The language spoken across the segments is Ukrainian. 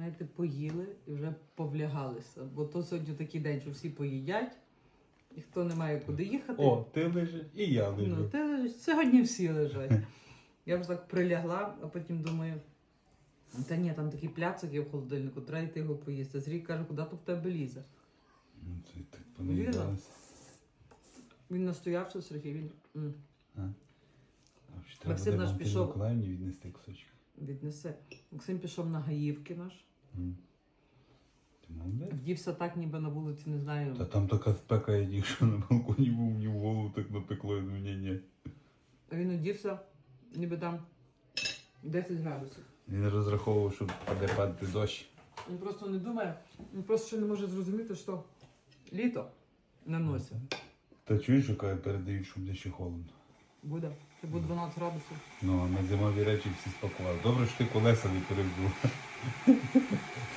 знаєте, поїли і вже повлягалися. Бо то сьогодні такий день, що всі поїдять, і хто не має куди їхати. О, ти лежиш і я лежу. Ну, ти лежиш. Сьогодні всі лежать. Я вже так прилягла, а потім думаю, та ні, там такий пляцок є в холодильнику, треба йти його поїсти. Сергій каже, куди то в тебе лізе? Ну, це так понаїдалося. Він настоявся, Сергій, він м, А? А ще треба Максим буде наш Валентині пішов. Миколаївні віднести кусочок. віднесе. Максим пішов на гаївки наш. Вдівся так, ніби на вулиці, не знаю. Та там така спека, я якщо на балконі був, мені в голову так напекло, я думаю, ні, ні. А Він одівся, ніби там 10 градусів. Він розраховував, що буде падати дощ. Він просто не думає, він просто ще не може зрозуміти, що літо на носі. Та чуєш, що каже, передають, що буде ще холодно. Буде. Це буде 12 градусів. Ну, а на зимові речі всі спакували. Добре, що ти колеса не перевзув.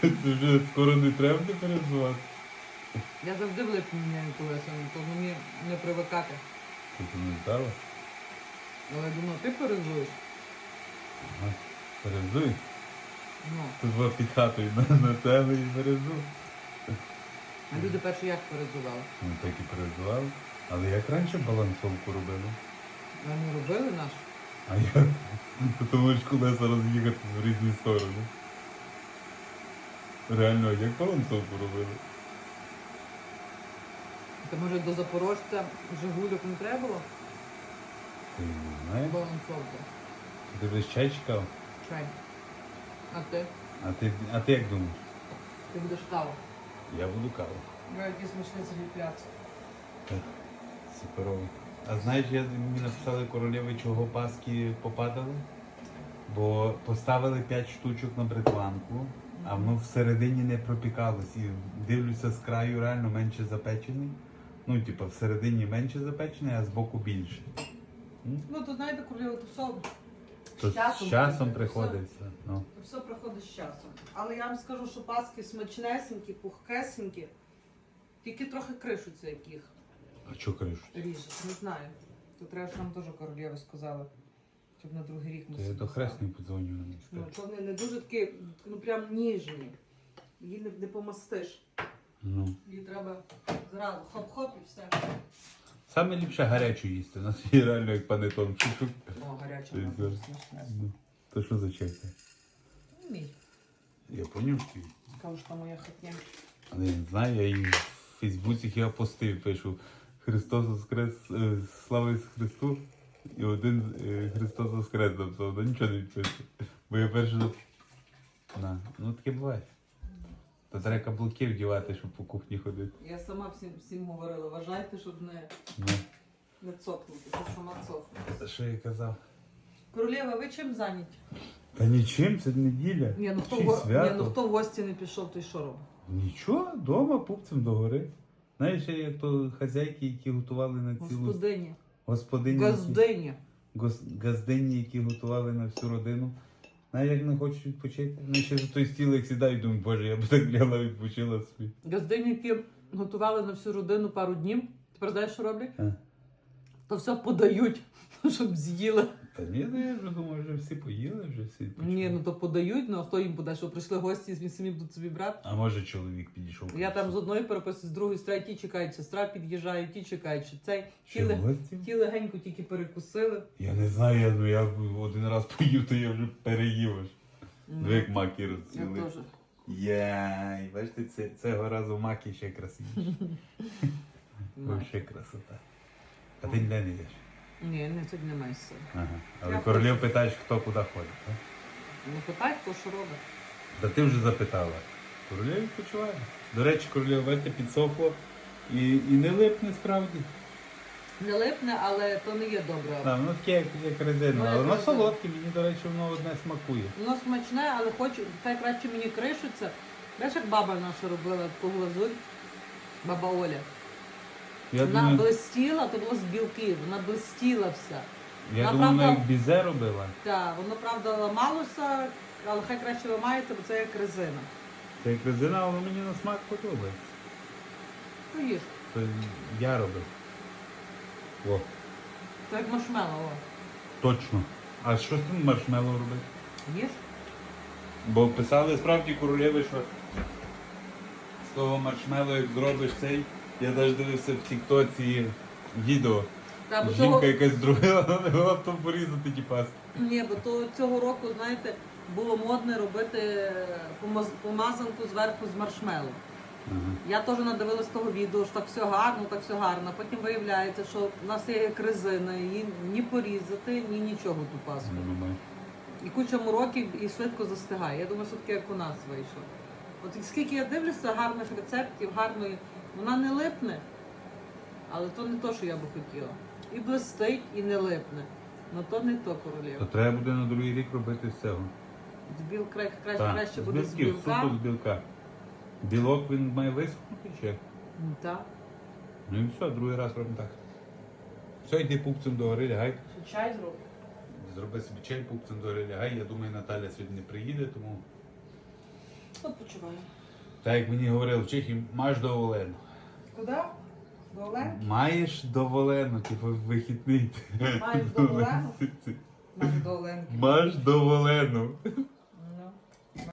Ти вже скоро не треба буде перевзувати. Я завжди влипну міняю колеса, то мені не привикати. Ти це не здала? Але я думаю, ти перезуєш. Ага. Перевзуй. Ну, Тут два під хатою на, на тебе і перевзув. а люди перші як перезували? Ну так і перевзували. Але як раніше балансовку робили? Вони робили наш. А я тому ж колеса роз'їхати в різні сторони. Реально, як балансовку робили? Та може до Запорожця Жигульок не треба було? Ти не знаєш? Балансовка. Ти весь чай чекав? Чай. А ти? А ти, а ти як думаєш? Ти будеш каву. Я буду каву. Я якийсь смачний собі пляц. Так, суперово. А знаєш, я, мені написали королеви, чого паски попадали? Бо поставили 5 штучок на бритванку, а воно всередині не пропікалось. І дивлюся з краю реально менше запечений. Ну, типу, всередині менше запечений, а збоку більше. Ну, то знаєте, коли то все То з часом, приходить. приходиться. Ну. Все, все приходить з часом. Але я вам скажу, що паски смачнесенькі, пухкесенькі, тільки трохи кришуться яких А що кришуть? ріжуть. Не знаю. То треба, щоб нам теж королева сказала, щоб на другий рік ми То я до хресної подзвоню. Ну, то вони не дуже такі, ну прям ніжні. Її не, не помастиш. Ну. Її треба зразу хоп-хоп і все. Саме ліпше гарячу їсти. У нас є реально як панетон. Чук-чук. О, гаряча вона дуже смачна. Ну. То що за чай? це? Ну, Мій. Я поняв, що є. Кажу, що моя хатня. Але я не знаю, я її в Фейсбуці хіба постив, пишу Христос Воскрес, е, слава Ісусу Христу, і один е, Христос Воскрес написав, ну нічого не відписав. Бо я перше за- на, ну таке буває. То треба каблуки вдівати, щоб по кухні ходити. Я сама всім, всім говорила, вважайте, щоб не, Ну, не цокнути. Я сама цокну. та що я казав? Королева, ви чим зайняті? Та нічим, це неділя. Ні, ну хто, й в... Ні, ну хто в гості не пішов, той що робить? Нічого, вдома пупцем догори. Знаєш, як то хазяйки, які готували на цілу Господині. господині. які- Газдині. гос- газдині, які готували на всю родину. Знаєш, як не хочуть відпочити? Вони ще за той стіл, як сідають, думаю, боже, я б так лягла відпочила собі. Газдині, які готували на всю родину пару днів. Тепер знаєш, що роблять? А. То все подають, щоб з'їли. Та ні, ну я вже думаю, вже всі поїли, вже всі відпочили. Ні, ну то подають, ну а хто їм подає, що прийшли гості, і самі будуть собі брати. А може чоловік підійшов. Я там з одної переписую, з другої з третьої чекають, сестра під'їжджає, ті чекають, що цей. Ті, лег- гості? ті легенько тільки перекусили. Я не знаю, я, ну я один раз поїв, то я вже переїв аж. Ну, як маки Я теж. Яй, бачите, це, цього разу маки ще красивіші. Ну. Вообще красота. А ти ніде не йдеш? Ні, не сьогодні немає сил. Ага. Але Я королів питаєш, хто куди ходить, так? Не питай, хто що робить. Та ти вже запитала. Королева відпочиває. До речі, королева бачите, підсохло і, і не липне справді. Не липне, але то не є добре. Да, воно таке, як, як резина. Ну, як але воно резина. солодке, мені, до речі, воно одне смакує. Воно смачне, але хочу, хай краще мені кришиться. Знаєш, як баба наша робила таку глазурь, баба Оля. Я вона думаю, блистіла, то було з білків, вона блистіла вся. я вона, думаю, правда- як бізе робила. Так, воно правда ламалося, але хай краще ламається, бо це як резина. Це як резина, але мені на смак подобається. Ну їж. То я робив. О, То як маршмеллоу. точно. А що з тим маршмеллоу робити? Їж? Бо писали справді королеви, що з того маршмелу, як зробиш цей, я навіть дивився в Тіктоці відео. Та, бо Жінка цього, якась друга не могла б там порізати ті паски. ні, бо то цього року, знаєте, було модне робити е, помаз- помазанку зверху з маршмелу. Ага. Я теж надивилась того відео, що так все гарно, так все гарно. Потім виявляється, що в нас є як резина, її ні порізати, ні нічого ту паску. І куча років і швидко застигає. Я думаю, що таке як у нас вийшло. От скільки я дивлюся гарних рецептів, гарної, вона не липне, але то не то, що я би хотіла. І блистить, і не липне. Ну то не то То треба буде на другий рік робити з цього. З біл кра- краще, Так, краще з буде з білків, білка. суто з білка. Білок він має висохнути чи? Ну, Так. Ну і все, другий раз робимо так. Все, йди пупцем до гори, лягай. Ще чай зроблю. Зроби собі чай, пупцем до гори, лягай. Я думаю, Наталя сьогодні не приїде, тому. От почуваю. Так як мені говорили в Чехії, маєш до Олену. Куди? До Олену? Маєш до Олену, типу вихідний. Маєш до Олену? Маєш до Олену. Маєш до Олену.